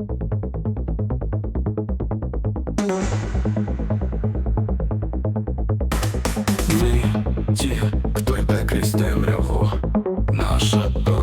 Ми ті, хто йде крізь темряву, наша дорога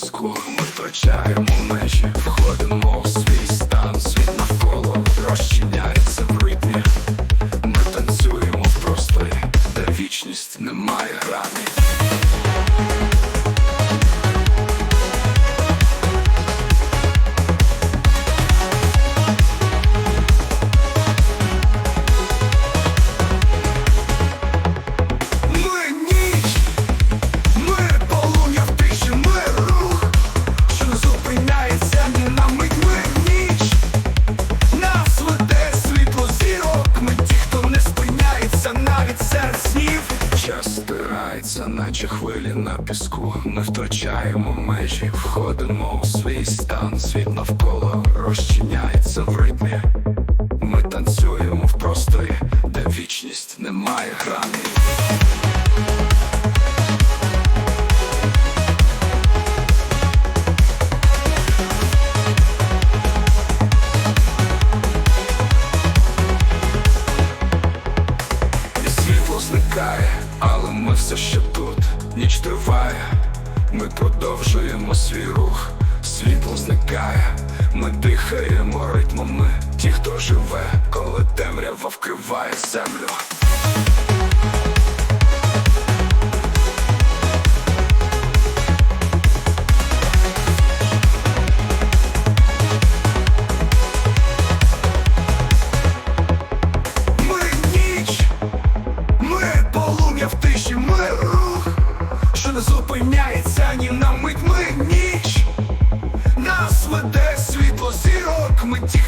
піску. Ми втрачаємо межі, входимо у свій стан, світ навколо розчиняється стирається, наче хвилі на піску. Ми втрачаємо межі, входимо у свій стан, світ навколо розчиняється в ритмі. Ми танцюємо в просторі, де вічність не має грани. Світло зникає, все ще тут. Ніч триває, ми продовжуємо свій рух. Світло зникає, ми дихаємо ритмами. Ті, хто живе, коли темрява вкриває землю. Ми ті,